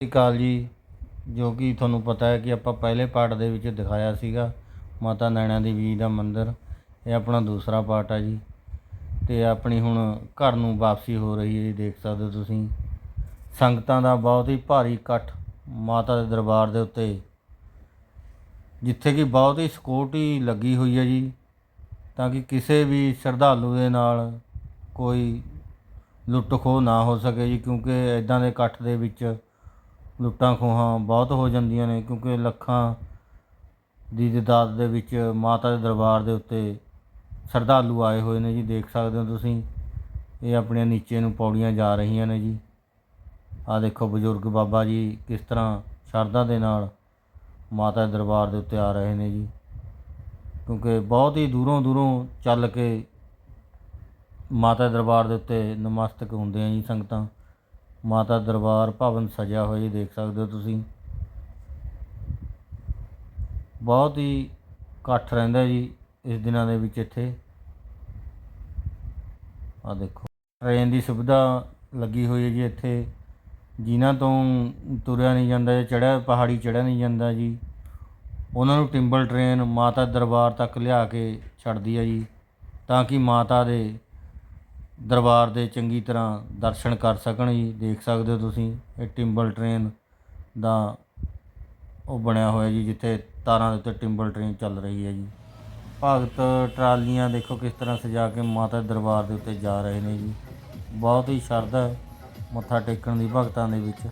ਸਤਿ ਸ਼੍ਰੀ ਅਕਾਲ ਜੀ, ਜੋ ਕਿ ਤੁਹਾਨੂੰ ਪਤਾ ਹੈ ਕਿ ਆਪਾਂ ਪਹਿਲੇ ਪਾਰਟ ਦੇ ਵਿੱਚ ਦਿਖਾਇਆ ਸੀਗਾ ਮਾਤਾ ਨੈਣਾ ਦੇਵੀ ਜੀ ਦਾ ਮੰਦਿਰ, ਇਹ ਆਪਣਾ ਦੂਸਰਾ ਪਾਰਟ ਆ ਜੀ। ਤੇ ਆਪਣੀ ਹੁਣ ਘਰ ਨੂੰ ਵਾਪਸੀ ਹੋ ਰਹੀ ਹੈ ਜੀ, ਦੇਖ ਸਕਦੇ ਹੋ ਤੁਸੀਂ। ਸੰਗਤਾਂ ਦਾ ਬਹੁਤ ਹੀ ਭਾਰੀ ਇਕੱਠ ਮਾਤਾ ਦੇ ਦਰਬਾਰ ਦੇ ਉੱਤੇ। ਜਿੱਥੇ ਕਿ ਬਹੁਤ ਹੀ ਸਿਕਿਉਰਟੀ ਲੱਗੀ ਹੋਈ ਹੈ ਜੀ, ਤਾਂ ਕਿ ਕਿਸੇ ਵੀ ਸ਼ਰਧਾਲੂ ਦੇ ਨਾਲ ਕੋਈ ਲੁੱਟ ਖੋਹ ਨਾ ਹੋ ਸਕੇ ਜੀ, ਕਿਉਂਕਿ ਇਦਾਂ ਦੇ ਇਕੱਠ ਦੇ ਵਿੱਚ ਲੁੱਟਾਂ ਖੋਹਾਂ ਬਹੁਤ ਹੋ ਜਾਂਦੀਆਂ ਨੇ ਕਿਉਂਕਿ ਲੱਖਾਂ ਦੀ ਤਾਦਾਦ ਦੇ ਵਿੱਚ ਮਾਤਾ ਦੇ ਦਰਬਾਰ ਦੇ ਉੱਤੇ ਸ਼ਰਧਾਲੂ ਆਏ ਹੋਏ ਨੇ ਜੀ, ਦੇਖ ਸਕਦੇ ਹੋ ਤੁਸੀਂ। ਇਹ ਆਪਣੀਆਂ ਨੀਚੇ ਨੂੰ ਪੌੜੀਆਂ ਜਾ ਰਹੀਆਂ ਨੇ ਜੀ। ਆਹ ਦੇਖੋ ਬਜ਼ੁਰਗ ਬਾਬਾ ਜੀ ਕਿਸ ਤਰ੍ਹਾਂ ਸ਼ਰਧਾ ਦੇ ਨਾਲ ਮਾਤਾ ਦੇ ਦਰਬਾਰ ਦੇ ਉੱਤੇ ਆ ਰਹੇ ਨੇ ਜੀ। ਕਿਉਂਕਿ ਬਹੁਤ ਹੀ ਦੂਰੋਂ ਦੂਰੋਂ ਚੱਲ ਕੇ ਮਾਤਾ ਦੇ ਦਰਬਾਰ ਦੇ ਉੱਤੇ ਨਮਸਤਕ ਹੁੰਦੇ ਆ ਜੀ ਸੰਗਤਾਂ। ਮਾਤਾ ਦਰਬਾਰ ਭਵਨ ਸਜਿਆ ਹੋਇਆ ਜੀ, ਦੇਖ ਸਕਦੇ ਹੋ ਤੁਸੀਂ। ਬਹੁਤ ਹੀ ਇਕੱਠ ਰਹਿੰਦਾ ਜੀ ਇਸ ਦਿਨਾਂ ਦੇ ਵਿੱਚ ਇੱਥੇ। ਆ ਦੇਖੋ ਟ੍ਰੇਨ ਦੀ ਸੁਵਿਧਾ ਲੱਗੀ ਹੋਈ ਹੈ ਜੀ ਇੱਥੇ। ਜਿਨ੍ਹਾਂ ਤੋਂ ਤੁਰਿਆ ਨਹੀਂ ਜਾਂਦਾ ਜਾਂ ਚੜ੍ਹਿਆ ਪਹਾੜੀ ਚੜ੍ਹਿਆ ਨਹੀਂ ਜਾਂਦਾ ਜੀ, ਉਹਨਾਂ ਨੂੰ ਟਿੰਬਲ ਟ੍ਰੇਨ ਮਾਤਾ ਦਰਬਾਰ ਤੱਕ ਲਿਆ ਕੇ ਛੱਡਦੀ ਹੈ ਜੀ, ਤਾਂ ਕਿ ਮਾਤਾ ਦੇ ਦਰਬਾਰ ਦੇ ਚੰਗੀ ਤਰ੍ਹਾਂ ਦਰਸ਼ਨ ਕਰ ਸਕਣ ਜੀ, ਦੇਖ ਸਕਦੇ ਹੋ ਤੁਸੀਂ, ਇਹ ਟਿੰਬਲ ਟ੍ਰੇਨ ਦਾ ਉਹ ਬਣਿਆ ਹੋਇਆ ਜੀ, ਜਿੱਥੇ ਤਾਰਾਂ ਦੇ ਉੱਤੇ ਟਿੰਬਲ ਟ੍ਰੇਨ ਚੱਲ ਰਹੀ ਹੈ ਜੀ। ਭਗਤ ਟਰਾਲੀਆਂ ਦੇਖੋ ਕਿਸ ਤਰ੍ਹਾਂ ਸਜਾ ਕੇ ਮਾਤਾ ਦਰਬਾਰ ਦੇ ਉੱਤੇ ਜਾ ਰਹੇ ਨੇ ਜੀ। ਬਹੁਤ ਹੀ ਸ਼ਰਧਾ ਮੱਥਾ ਟੇਕਣ ਦੀ ਭਗਤਾਂ ਦੇ ਵਿੱਚ।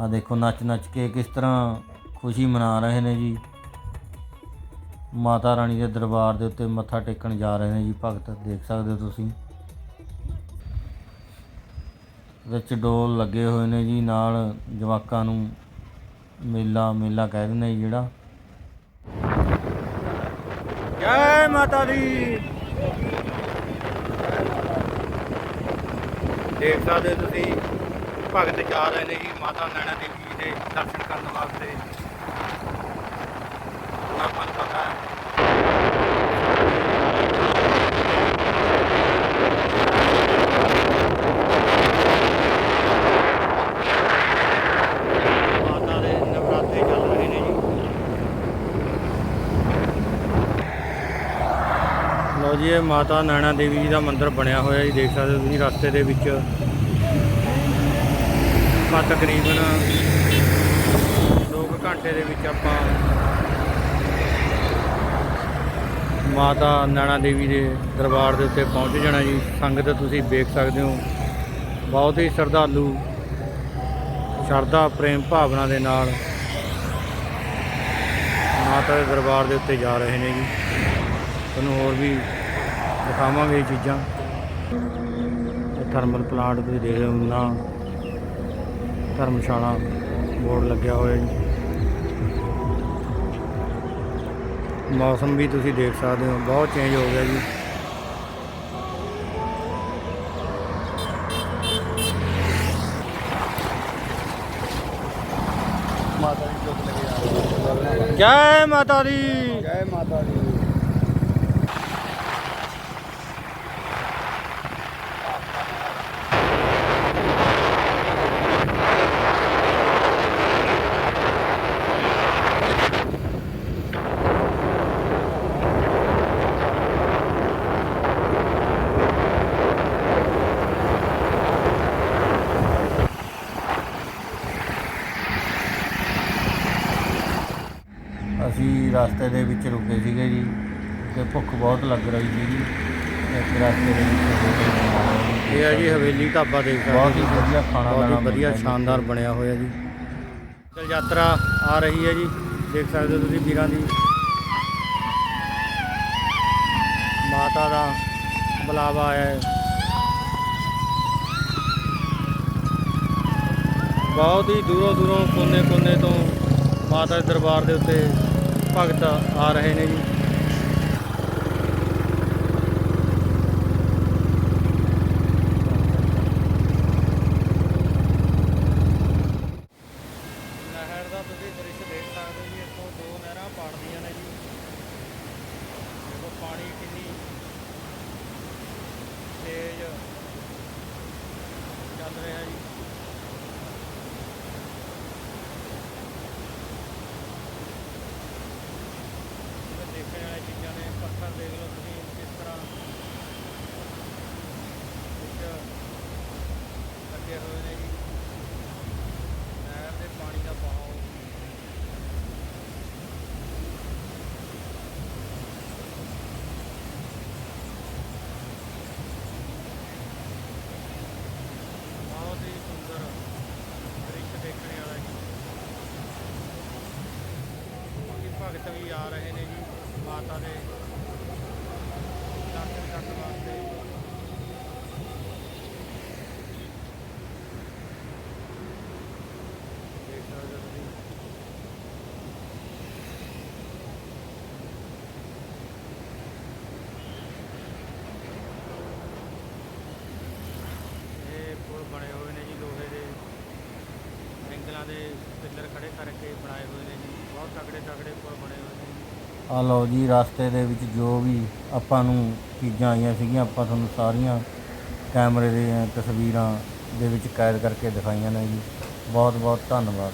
ਆ ਦੇਖੋ ਨੱਚ ਨੱਚ ਕੇ ਕਿਸ ਤਰ੍ਹਾਂ ਖੁਸ਼ੀ ਮਨਾ ਰਹੇ ਨੇ ਜੀ। ਮਾਤਾ ਰਾਣੀ ਦੇ ਦਰਬਾਰ ਦੇ ਉੱਤੇ ਮੱਥਾ ਟੇਕਣ ਜਾ ਰਹੇ ਨੇ ਜੀ ਭਗਤ, ਦੇਖ ਸਕਦੇ ਹੋ ਤੁਸੀਂ। ਵਿੱਚ ਡੋਲ ਲੱਗੇ ਹੋਏ ਨੇ ਜੀ, ਨਾਲ ਜਵਾਕਾਂ ਨੂੰ ਮੇਲਾ ਮੇਲਾ ਕਹਿ ਦਿੰਦੇ ਜੀ ਜਿਹੜਾ। ਜੈ ਮਾਤਾ ਦੀ। ਦੇਖ ਸਕਦੇ ਤੁਸੀਂ, ਭਗਤ ਜਾ ਰਹੇ ਨੇ ਜੀ, ਮਾਤਾ ਨੈਣਾ ਦੇਵੀ ਜੀ ਦੇ ਦਰਸ਼ਨ ਕਰਨ ਵਾਸਤੇ। ਆਪਾਂ ਪਤਾ ਹੈ ਮਾਤਾ ਦੇ ਨਵਰਾਤੇ ਚੱਲ ਰਹੇ ਨੇ ਜੀ ਲਓ ਜੀ, ਇਹ ਮਾਤਾ ਨੈਣਾ ਦੇਵੀ ਜੀ ਦਾ ਮੰਦਿਰ ਬਣਿਆ ਹੋਇਆ ਜੀ, ਦੇਖ ਸਕਦੇ ਹੋ ਤੁਸੀਂ ਰਸਤੇ ਦੇ ਵਿੱਚ। ਆਪਾਂ ਤਕਰੀਬਨ 2 ਘੰਟੇ ਦੇ ਵਿੱਚ ਆਪਾਂ ਮਾਤਾ ਨੈਣਾ ਦੇਵੀ ਦੇ ਦਰਬਾਰ ਦੇ ਉੱਤੇ ਪਹੁੰਚ ਜਾਣਾ ਜੀ। ਸੰਗਤ ਤੁਸੀਂ ਦੇਖ ਸਕਦੇ ਹੋ, ਬਹੁਤ ਹੀ ਸ਼ਰਧਾਲੂ, ਸ਼ਰਧਾ, ਪ੍ਰੇਮ ਭਾਵਨਾ ਦੇ ਨਾਲ ਮਾਤਾ ਦੇ ਦਰਬਾਰ ਦੇ ਉੱਤੇ ਜਾ ਰਹੇ ਨੇ ਜੀ। ਤੁਹਾਨੂੰ ਹੋਰ ਵੀ ਦਿਖਾਵਾਂਗੇ ਇਹ ਚੀਜ਼ਾਂ। ਇਹ ਥਰਮਲ ਪਲਾਂਟ ਤੁਸੀਂ ਦੇਖ ਰਹੇ ਹੋ ਨਾ ਧਰਮਸ਼ਾਲਾ ਬੋਰਡ ਲੱਗਿਆ ਹੋਇਆ ਜੀ। ਮੌਸਮ ਵੀ ਤੁਸੀਂ ਦੇਖ ਸਕਦੇ ਹੋ ਬਹੁਤ ਚੇਂਜ ਹੋ ਗਿਆ ਜੀ। ਮਾਤਾ ਦੀ ਚੁੱਕ ਲੈ ਕੇ ਜੈ ਮਾਤਾ ਦੀ। ਜੈ ਮਾਤਾ ਦੀ। ਰਸਤੇ ਦੇ ਵਿੱਚ ਰੁਕੇ ਸੀਗੇ ਜੀ ਤੇ ਭੁੱਖ ਬਹੁਤ ਲੱਗ ਰਹੀ ਸੀ ਜੀ। ਇੱਕ ਰਸਤੇ ਦੇ ਵਿੱਚ ਹੋਟਲ ਇਹ ਹੈ ਜੀ ਹਵੇਲੀ ਢਾਬਾ ਦੇਖ ਸਕਦੇ ਬਹੁਤ ਹੀ ਵਧੀਆ ਖਾਣਾ ਬਹੁਤ ਹੀ ਬਣਾਉਣਾ ਵਧੀਆ ਸ਼ਾਨਦਾਰ ਬਣਿਆ ਹੋਇਆ ਜੀ। ਚਲ ਯਾਤਰਾ ਆ ਰਹੀ ਹੈ ਜੀ। ਦੇਖ ਸਕਦੇ ਹੋ ਤੁਸੀਂ ਵੀਰਾਂ ਦੀ। ਮਾਤਾ ਦਾ ਬੁਲਾਵਾ ਆਇਆ ਹੈ। ਬਹੁਤ ਹੀ ਦੂਰੋਂ ਦੂਰੋਂ ਕੋਨੇ ਕੋਨੇ ਤੋਂ ਮਾਤਾ ਦੇ ਦਰਬਾਰ ਦੇ ਉੱਤੇ ਭਗਤ ਆ ਰਹੇ ਨੇ ਜੀ ਨਹਿਰ ਦਾ ਤੁਸੀਂ ਦ੍ਰਿਸ਼ ਦੇਖ ਸਕਦੇ ਹੋ ਜੀ ਇੱਥੋਂ ਦੋ ਨਹਿਰਾਂ ਪਾੜਦੀਆਂ ਨੇ ਜੀ ਦੇਖੋ ਪਾਣੀ ਕਿੰਨੀ ਤੇਜ਼ ਚੱਲ ਰਿਹਾ ਜੀ ਸੰਗਤ ਵੀ ਆ ਰਹੇ ਨੇ ਜੀ ਮਾਤਾ ਦੇ ਦਰਸ਼ਨ ਕਰਨ ਵਾਸਤੇ ਦੇਖ ਸਕਦੇ ਹੋ ਤੁਸੀਂ ਇਹ ਪੁਲ ਬਣੇ ਹੋਏ ਨੇ ਜੀ ਲੋਹੇ ਦੇ ਐਂਗਲਾਂ ਦੇ ਪਿੱਲਰ ਖੜੇ ਕਰਕੇ ਬਣਾਏ ਹੋਏ ਨੇ ਜੀ ਬਹੁਤ ਤਕੜੇ ਤਕੜੇ ਪੁਲ ਬਣੇ ਹੋਏ ਨੇ ਆ ਲਓ ਜੀ, ਰਸਤੇ ਦੇ ਵਿੱਚ ਜੋ ਵੀ ਆਪਾਂ ਨੂੰ ਚੀਜ਼ਾਂ ਆਈਆਂ ਸੀਗੀਆਂ, ਆਪਾਂ ਤੁਹਾਨੂੰ ਸਾਰੀਆਂ ਕੈਮਰੇ ਦੀਆਂ ਤਸਵੀਰਾਂ ਦੇ ਵਿੱਚ ਕੈਦ ਕਰਕੇ ਦਿਖਾਈਆਂ ਨੇ ਜੀ। ਬਹੁਤ ਬਹੁਤ ਧੰਨਵਾਦ।